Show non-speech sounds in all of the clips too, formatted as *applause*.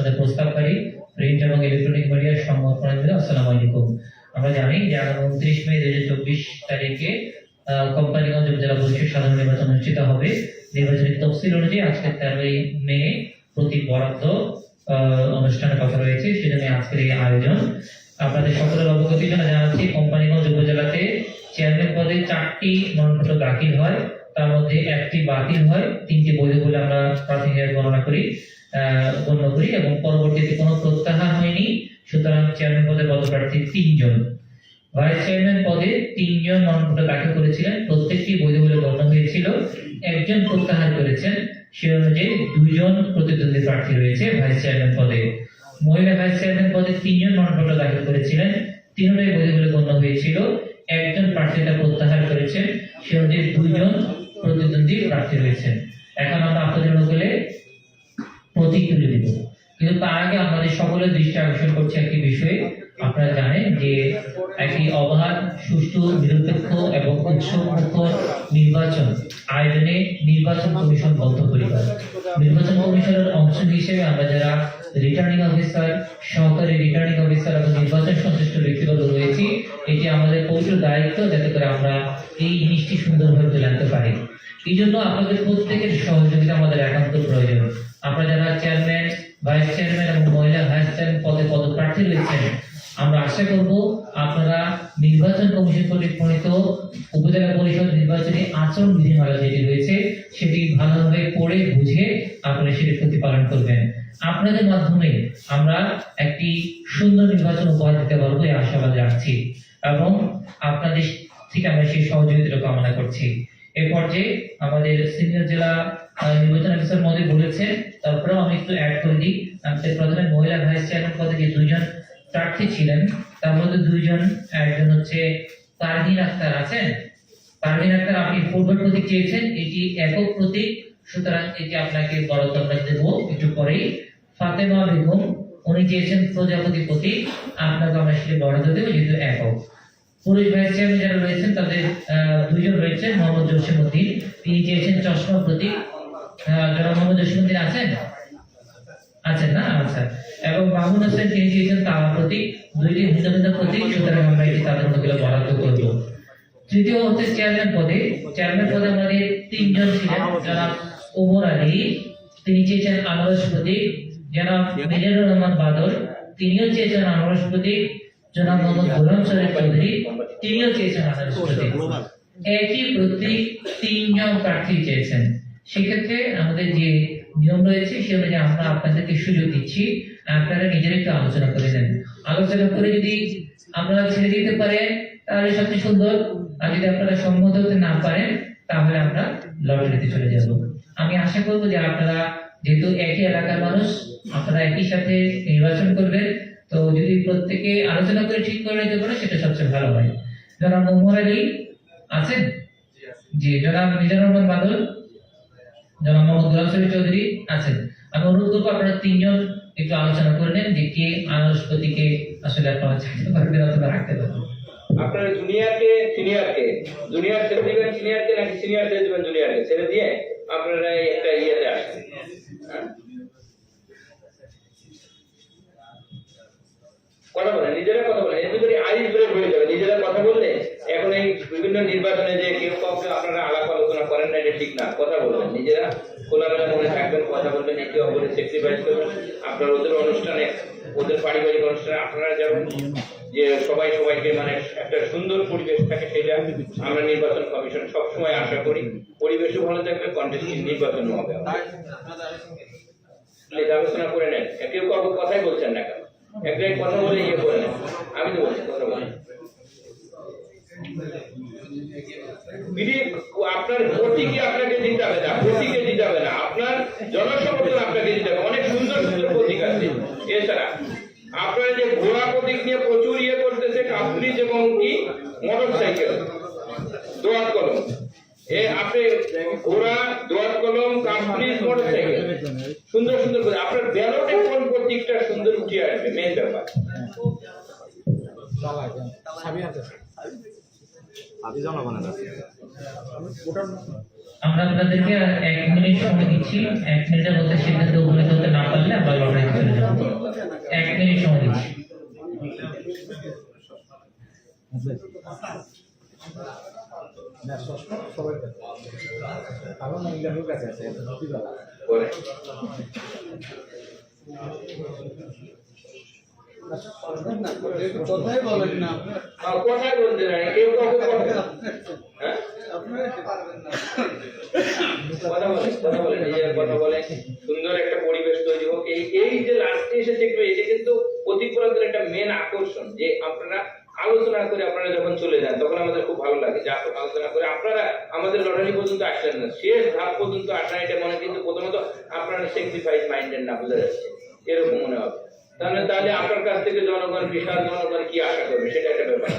তাদের প্রস্তাবকারী প্রিন্ট এবং ইলেকট্রনিক মিডিয়ার প্রণালী আসসালামু আলাইকুম। আমরা জানি যে আগামী উনত্রিশ মে দুই হাজার চব্বিশ তারিখে কোম্পানিগঞ্জ উপজেলা পরিষদ সাধারণ নির্বাচন অনুষ্ঠিত হবে। নির্বাচনের তফসিল অনুযায়ী আজকে তেরোই মে প্রতি বরাদ্দ অনুষ্ঠানের কথা রয়েছে। সেজন্য আজকের এই আয়োজন। আপনাদের সকলের অবগতির জন্য জানাচ্ছি, কোম্পানিগঞ্জ উপজেলাতে চেয়ারম্যান পদে চারটি মনোনয়নপত্র দাখিল হয়। তার মধ্যে একটি বাতিল হয়, তিনটি বৈধ বলে আমরা প্রাথমিক গণনা করি গণ্য করি এবং পরবর্তীতে কোনো প্রত্যাহার হয়নি। সুতরাং চেয়ারম্যান পদে পদপ্রার্থী তিনজন। ভাইস চেয়ারম্যান পদে তিনজন মনোনয়নপত্র দাখিল করেছিলেন। প্রত্যেকটি বৈধ বলে গণ্য হয়েছিল। একজন প্রত্যাহার করেছেন, সে অনুযায়ী দুজন প্রতিদ্বন্দ্বী প্রার্থী রয়েছে ভাইস চেয়ারম্যান পদে। মহিলা ভাইস চেয়ারম্যান পদে তিনজন মনোনয়নপত্র দাখিল করেছিলেন। তিনটাই বৈধ বলে গণ্য হয়েছিল। একজন প্রার্থীতা প্রত্যাহার করেছেন, সে অনুযায়ী দুইজন প্রতিদ্বন্দ্বী প্রার্থী রয়েছেন এখন আমরা আপনাদের অনুকূলে প্রতীক তুলে দিব। কিন্তু তার আগে আমাদের সকলের দৃষ্টি আকর্ষণ করছে একটি বিষয়ে। আপনারা জানেন যে একটি অবাধ, সুষ্ঠু, নিরপেক্ষ এবং উৎসবমুখ নির্বাচন আয়োজনে নির্বাচন কমিশন বদ্ধ পরিবার নির্বাচন কমিশনের অংশ হিসেবে আমরা যারা রিটার্নিং অফিসার সহকারী রিটার্নিং অফিসার এবং নির্বাচন সংশ্লিষ্ট ব্যক্তিগত রয়েছি। এটি আমাদের পবিত্র দায়িত্ব যাতে করে আমরা এই জিনিসটি সুন্দরভাবে তুলে আনতে পারি। এই জন্য আপনাদের প্রত্যেকের সহযোগিতা আমাদের একান্ত প্রয়োজন। আপনারা যারা চেয়ারম্যান ভাইস চেয়ারম্যান এবং মহিলা ভাইস চেয়ারম্যান পদে পদপ্রার্থী রয়েছেন আমরা আশা করব আপনারা নির্বাচন কমিশন কর্তৃক প্রণীত উপজেলা পরিষদ নির্বাচনী আচরণ বিধিমালা যেটি রয়েছে, সেটি ভালোভাবে পড়ে বুঝে আপনারা সেটি প্রতিপালন করবেন। আপনাদের মাধ্যমে আমরা একটি সুন্দর নির্বাচন উপহার দিতে পারব এই আশাবাদ রাখছি এবং আপনাদের থেকে আমরা সেই সহযোগিতা কামনা করছি। এ পর্যায়ে আমাদের সিনিয়র জেলা নির্বাচন অফিসার মধ্যে বলেছেন, তারপরেও আমি একটু অ্যাড করে দিই। প্রথমে মহিলা ভাইস চেয়ারম্যান পদে যে দুইজন প্রার্থী ছিলেন। তার মধ্যে দুইজন, একজন হচ্ছে তারহিন আক্তার আছেন। তারহিন আক্তার, আপনি ফুটবল প্রতীক চেয়েছেন, এটি একক প্রতীক। সুতরাং এটি আপনাকে বরাদ্দ আমরা দেবো। একটু পরেই ফাতেমা বেগম, উনি চেয়েছেন প্রজাপতি প্রতীক। আপনাকে আমরা সেটি বরাদ্দ দেবো, যেহেতু একক। পুলিশ ভাইস চেয়ারম্যান যারা রয়েছেন, তাদের দুইজন রয়েছেন, মোহাম্মদ জসিমুদ্দিন তিনি চেয়েছেন চশমা প্রতীক। যারা মোহাম্মদ জসিমুদ্দিন আছেন? না? আচ্ছা। এবং হোসেন তিনি দুইটি ভিন্ন সুতরাং আমরা এটি বরাদ্দ করব। তৃতীয় হচ্ছে চেয়ারম্যান পদে। চেয়ারম্যান পদে আমাদের তিনজন ছিলেন ওমর আলী, তিনি চেয়েছেন আনারস প্রতীক রহমান বাদল, তিনিও চেয়েছেন আনারস প্রতীক জনাব মোহাম্মদ গোলাম চৌধুরী, তিনিও চেয়েছেন আনারস প্রতীক একই প্রতীক তিনজন প্রার্থী চেয়েছেন। সেক্ষেত্রে আমাদের যে নিয়ম রয়েছে সে অনুযায়ী আমরা আপনাদেরকে সুযোগ দিচ্ছি আপনারা নিজেরা একটু আলোচনা করে নেন। আলোচনা করে যদি আপনারা ছেড়ে দিতে পারেন তাহলে সবচেয়ে সুন্দর। আর যদি আপনারা সম্মত হতে না পারেন তাহলে আমরা লটারিতে চলে যাব। আমি আশা করব যে আপনারা যেহেতু একই এলাকার মানুষ আপনারা একই সাথে নির্বাচন করবেন। তো যদি প্রত্যেকে আলোচনা করে ঠিক করে নিতে পারে সেটা সবচেয়ে ভালো হয়। জনাব মোহাম্মদ আলী আছেন? জি জনাব মিজানুর রহমান বাদল। জনাব মোহাম্মদ গোলাম শরীফ চৌধুরী আছেন। আমি অনুরোধ করব আপনারা তিনজন একটু আলোচনা করে নেন যে কে আনারস প্রতীকে আসলে আপনারা চাইতে পারবেন অথবা রাখতে পারবেন। আপনার জুনিয়রকে, সিনিয়রকে, জুনিয়র ছেড়ে দিবেন সিনিয়রকে নাকি সিনিয়র ছেড়ে দিবেন জুনিয়রকে? ছেড়ে দিয়ে আপনারা একটা ইয়েতে হ্যাঁ? কথা বলেন, নিজেরা কথা বলেন। এমনি করে আইস ব্রেক হয়ে যাবে। নিজেরা কথা বললে এখন এই বিভিন্ন নির্বাচনে যে কেউ কাউকে আপনারা আলাপ আলোচনা করেন না, এটা ঠিক না। নিজেরা খোলামেলা মনে থাকবেন কথা বলবেন, একে অপরের স্যাক্রিফাইস করবেন। আপনার ওদের অনুষ্ঠানে, ওদের পারিবারিক অনুষ্ঠানে আপনারা যাবেন যে সবাই সবাইকে মানে একটা সুন্দর পরিবেশ থাকে সেটা আমরা নির্বাচন কমিশন সবসময় আশা করি। পরিবেশও ভালো থাকবে, কন্টেস্ট নির্বাচনও হবে। আলোচনা করে নেন। কেউ কাউকে কথাই বলছেন না কেন? একটাই কথা বলে ইয়ে করে নেন। আমি তো বলছি, কথা বিধি আপনার প্রতীকে আপনাকে দিতে হবে না? প্রতীকে দিতে হবে না? আপনার জনসমর্থন আপনাকে দিতে হবে। অনেক সুন্দর সুন্দর প্রতীক আছে। এছাড়া, আপনারা যে ঘোড়া প্রতীক নিয়ে প্রচুর ইয়ে করতেছে কাপ্রিজ এবং কি মোটর সাইকেল দোয়াত কলম। এ, আপনি ঘোড়া, দোয়াত কলম কাপ্রিজ মোটর সাইকেল সুন্দর সুন্দর আপনার ব্যালটে কোন প্রতীকটা সুন্দর উঠে আসবে? মেন ব্যাপার। আমি জনগণের কাছে আমরা আপনাদেরকে এক মিনিট সময় দিচ্ছি। এক মিনিটের মধ্যে সিদ্ধান্তে উপনীত হতে না পারলে আবার লড়াই চলে এক মিনিট সময় দিচ্ছি। আছে সুন্দর একটা পরিবেশ তৈরি হোক এই যে লাস্টে এসে দেখবে এটা কিন্তু অতিক্রান্তের একটা মেন আকর্ষণ যে আপনারা আলোচনা করে আপনারা যখন চলে যান তখন আমাদের খুব ভালো লাগে যে আলোচনা করে আপনারা আমাদের লড়াই পর্যন্ত আসলেন না শেষ ধাপ পর্যন্ত আসলেন এটা মনে কিন্তু প্রথমত আপনারা স্যাক্রিফাইস মাইন্ডেড না বোঝা যাচ্ছে এরকম মনে হবে। তাহলে তাহলে আপনার কাছ থেকে জনগণ, বিশাল জনগণ কি আশা করবে? সেটা একটা ব্যাপার।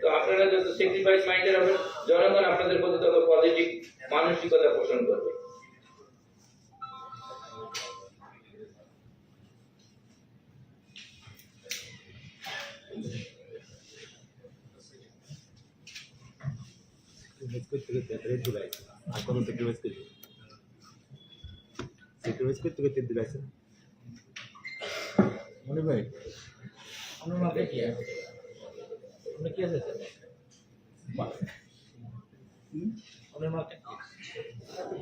তো আপনারা যত স্যাক্রিফাইস মাইন্ডেড হবেন জনগণ আপনাদের প্রতি তত পজিটিভ মানসিকতা পোষণ করবে? করতে করতে রেড দিলাই আর কত থেকে মিস করতে সেক্রিফাইস করতে করতে দিলাইছে মনে ভাই? আপনার কি আছে? আপনি কি আছে? আপনার কি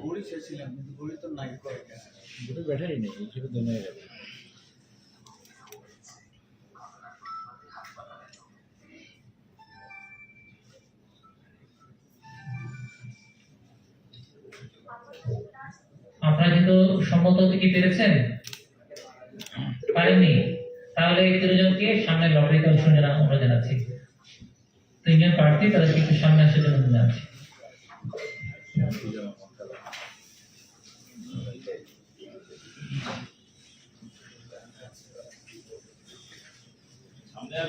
ঘড়ি শেষছিলাম কিন্তু ঘড়ি তো নাই কয়েকটা ঘড়ি ব্যাটারি নেই সেটা যাবে আপনারা কিন্তু সম্মত কি পেরেছেন? পারেননি। তাহলে এই তিনজনকে সামনে লটারিতে অংশ নেওয়া আমরা জানাচ্ছি। তিনজন প্রার্থী তাদেরকে একটু সামনে আসার জন্য জানাচ্ছি হ্যাঁ,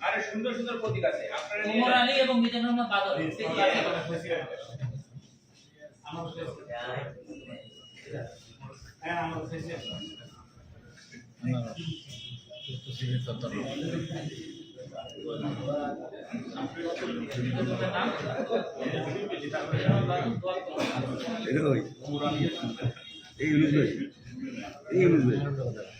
আরে সুন্দর সুন্দর প্রতীক আছে আপনারা ওমর আলী এবং মিজানুর রহমান বাদল নাম মিজানুর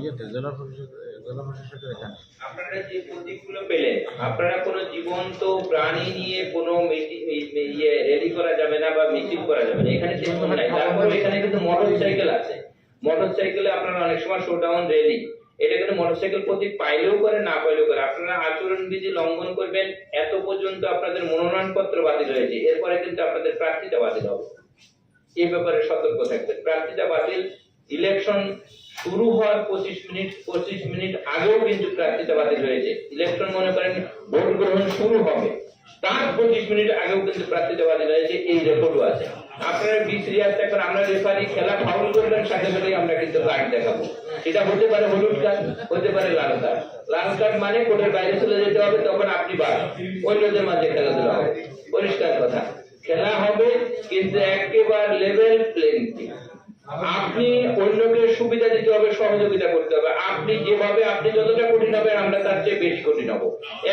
ইয়েতে জেলা জেলা পরিষদের এখানে। আপনারা যে প্রতীকগুলো পেলেন আপনারা কোনো জীবন্ত প্রাণী নিয়ে কোনো ইয়ে রেলি করা যাবে না বা মিছিল করা যাবে না। এখানে সিস্টেম নাই। তারপরে এখানে কিন্তু মোটর সাইকেল আছে। মোটর সাইকেলে আপনারা অনেক সময় শোডাউন রেলি এটা কিন্তু মোটরসাইকেল প্রতীক পাইলেও করে না পাইলেও করে। আপনারা আচরণ বিধি লঙ্ঘন করবেন এত পর্যন্ত আপনাদের মনোনয়ন পত্র বাতিল হয়েছে। এরপরে কিন্তু আপনাদের প্রার্থীতা বাতিল হবে। এই ব্যাপারে সতর্ক থাকবেন। প্রার্থীতা বাতিল ইলেকশন শুরু হওয়ার পঁচিশ মিনিট পঁচিশ মিনিট আগেও কিন্তু প্রার্থীতা বাতিল হয়েছে। ইলেকশন মনে করেন ভোট গ্রহণ শুরু হবে। তার পঁচিশ মিনিট আগেও কিন্তু প্রার্থীতা বাতিল হয়েছে, এই রেকর্ডও আছে। আপনারা বি সিরিয়াস থাকবেন আমরা রেফারি খেলা ফাউল করবেন সাথে সাথে আমরা কিন্তু কার্ড দেখাবো। এটা হতে পারে হলুদ কার্ড হতে পারে লাল কার্ড লাল কার্ড মানে কোর্টের বাইরে চলে যেতে হবে, তখন আপনি বাদ অন্যদের মাঝে খেলাধুলা হবে। পরিষ্কার কথা। খেলা হবে কিন্তু একেবারে লেভেল প্লেইং আপনি অন্যকে সুবিধা দিতে হবে, সহযোগিতা করতে হবে? আপনি যেভাবে, আপনি যতটা কঠিন হবে আমরা তার চেয়ে বেশি কঠিন হব।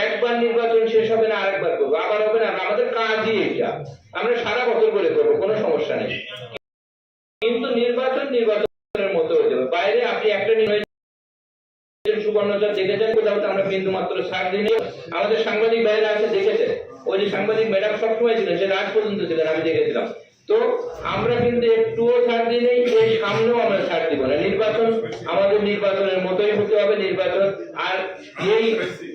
একবার নির্বাচন শেষ হবে না, আরেকবার করব। আবার হবে না, আমাদের কাজই এটা আমরা সারা বছর করে করব, কোনো সমস্যা নেই। কিন্তু নির্বাচন নির্বাচনের মতো হয়ে যাবে। বাইরে আপনি একটা সুবর্ণচর দেখেছেন, কোথাও তো আমরা বিন্দু মাত্র ছাড় দিইনি। আমাদের সাংবাদিক ভাইরা আছে, দেখেছেন? ওই যে সাংবাদিক ম্যাডাম সবসময় ছিলেন, সে রাত পর্যন্ত ছিলেন, আমি দেখেছিলাম। তো আমরা কিন্তু একটুও ছাড় দিই নেই, এই সামনেও আমরা ছাড় দিব না। নির্বাচন আমাদের নির্বাচনের মতোই হতে হবে নির্বাচন। আর এই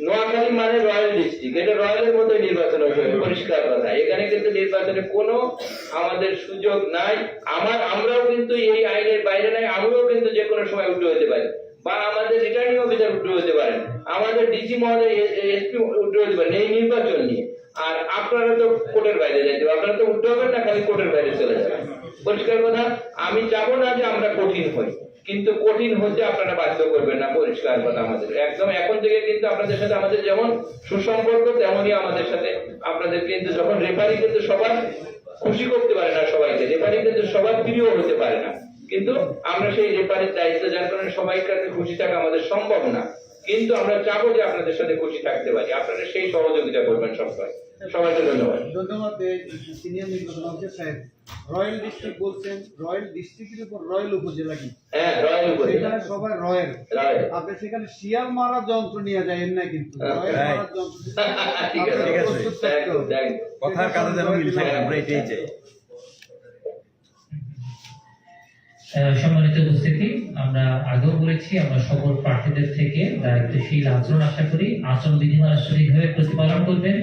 নোয়াখালী মানে রয়্যাল ডিস্ট্রিক্ট, এটা রয়্যালের মতোই নির্বাচন হতে হবে, পরিষ্কার কথা। এখানে কিন্তু নির্বাচনে কোনো আমাদের সুযোগ নাই। আমার, আমরাও কিন্তু এই আইনের বাইরে নাই আমরাও কিন্তু যে কোনো সময় উঠে হতে পারি। বা আমাদের রিটার্নিং অফিসার উঠে হতে পারেন। আমাদের ডিসি মহোদয় এসপি উঠে হতে পারেন। এই নির্বাচন নিয়ে। আর আপনারা তো কোর্টের বাইরে যাইতে। আপনারা তো উঠতে হবেন না খালি কোর্টের বাইরে চলে যাবেন। পরিষ্কার কথা, আমি চাবো না যে আমরা কঠিন হই, কিন্তু কঠিন হতে আপনারা বাধ্য করবেন না, পরিষ্কার কথা আমাদের। একদম এখন থেকে কিন্তু আপনাদের সাথে আমাদের যেমন সুসম্পর্ক, তেমনই আমাদের সাথে আপনাদের কিন্তু যখন রেফারি কিন্তু সবার খুশি করতে পারে না সবাইকে রেফারি কিন্তু সবার প্রিয় হতে পারে না। কিন্তু আমরা সেই রেফারির দায়িত্ব, যার কারণে সবাই কাছে খুশি থাকা আমাদের সম্ভব না। কিন্তু আমরা চাবো যে আপনাদের সাথে খুশি থাকতে পারি, আপনারা সেই সহযোগিতা করবেন সবাই সবাইকে ধন্যবাদ। ধন্যবাদ সিনিয়র নির্বাচন অফিসার সাহেব। রয়্যাল ডিস্ট্রিক্ট বলছেন রয়্যাল ডিস্ট্রিক্টের উপর রয়্যাল উপজেলা কি? হ্যাঁ রয়্যাল উপজেলা। সেখানে সবাই রয়্যাল আপনি সেখানে শিয়াল মারার যন্ত্র নিয়ে যায়েন না কিন্তু। রয়্যাল মারা যন্ত্র। *laughs* ঠিক আছে। ঠিক আছে। কথার কাজে যেন মিল থাকে আমরা এটাই চাই। সম্মানিত উপস্থিতি, আমরা আগেও বলেছি, আমরা সকল প্রার্থীদের থেকে দায়িত্বশীল আচরণ আশা করি আচরণ বিধিমালা সঠিকভাবে প্রতিপালন করবেন,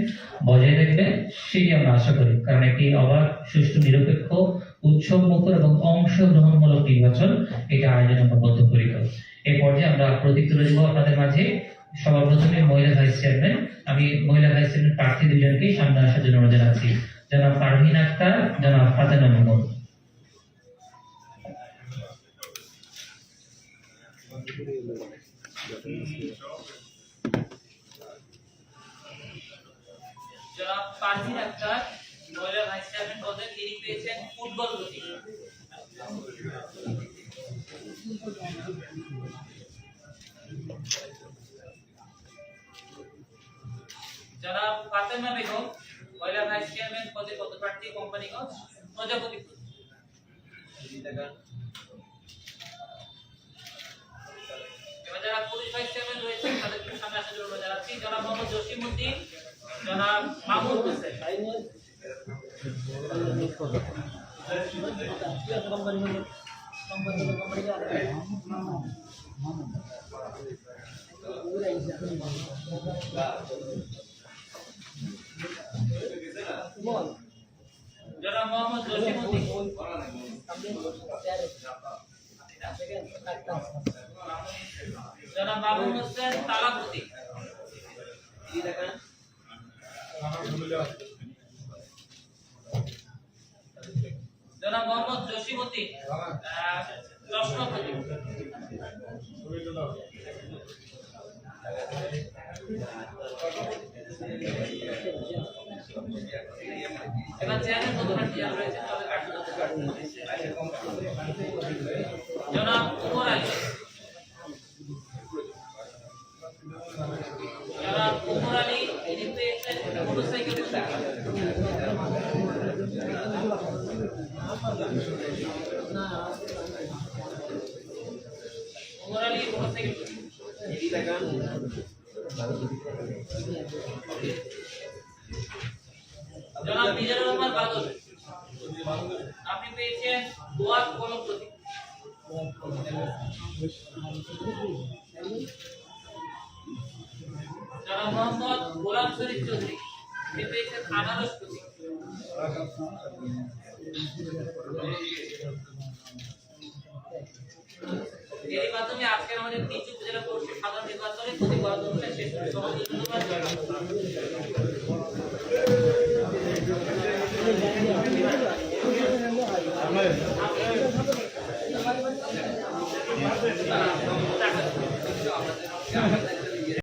বজায় রাখবেন, সেই আমরা আশা করি। কারণ একটি অবাধ সুষ্ঠু, নিরপেক্ষ, উৎসব মুখর এবং অংশগ্রহণমূলক নির্বাচন, এটা আয়োজন আমরা বদ্ধপরিকর। এই পর্যায়ে আমরা প্রতীক তুলে দেবো আপনাদের মাঝে। সবার প্রথমে মহিলা ভাইস চেয়ারম্যান। আমি মহিলা ভাইস চেয়ারম্যান প্রার্থী দুজনকেই সামনে আসার জন্য অনুরোধ জানাচ্ছি। জনাব পারভিন আক্তার, জনাব ফাতেমা মোহাম্মদ। জনাব পারভিন আক্তার, মহিলা ভাইস চেয়ারম্যান পদে ফুটবল গতি জনাব ফাতেমা বেগম, মহিলা ভাইস চেয়ারম্যান পদে পদপ্রার্থী কোম্পানিগঞ্জ প্রজাপতি। যারা পুলিশ ভাইস চেয়ারম্যান রয়েছেন তাদেরকে সামনে আসার জন্য জানাচ্ছি। জনাব মোহাম্মদ জসিমউদ্দিন জনাব মাহমুদ হোসেন। জনাব মোহাম্মদ জসিমউদ্দিন জনাব মাহমুদ হোসেন তালাপতি জনাব মোহাম্মদ আহ, চশমাপতি এবার চেয়ারের মতো পদপ্রার্থী যারা রয়েছেন তাদের কার্যকর জনাব উমর আলী জনাব চৌধুরী। পেয়েছেন আনারস প্রতীক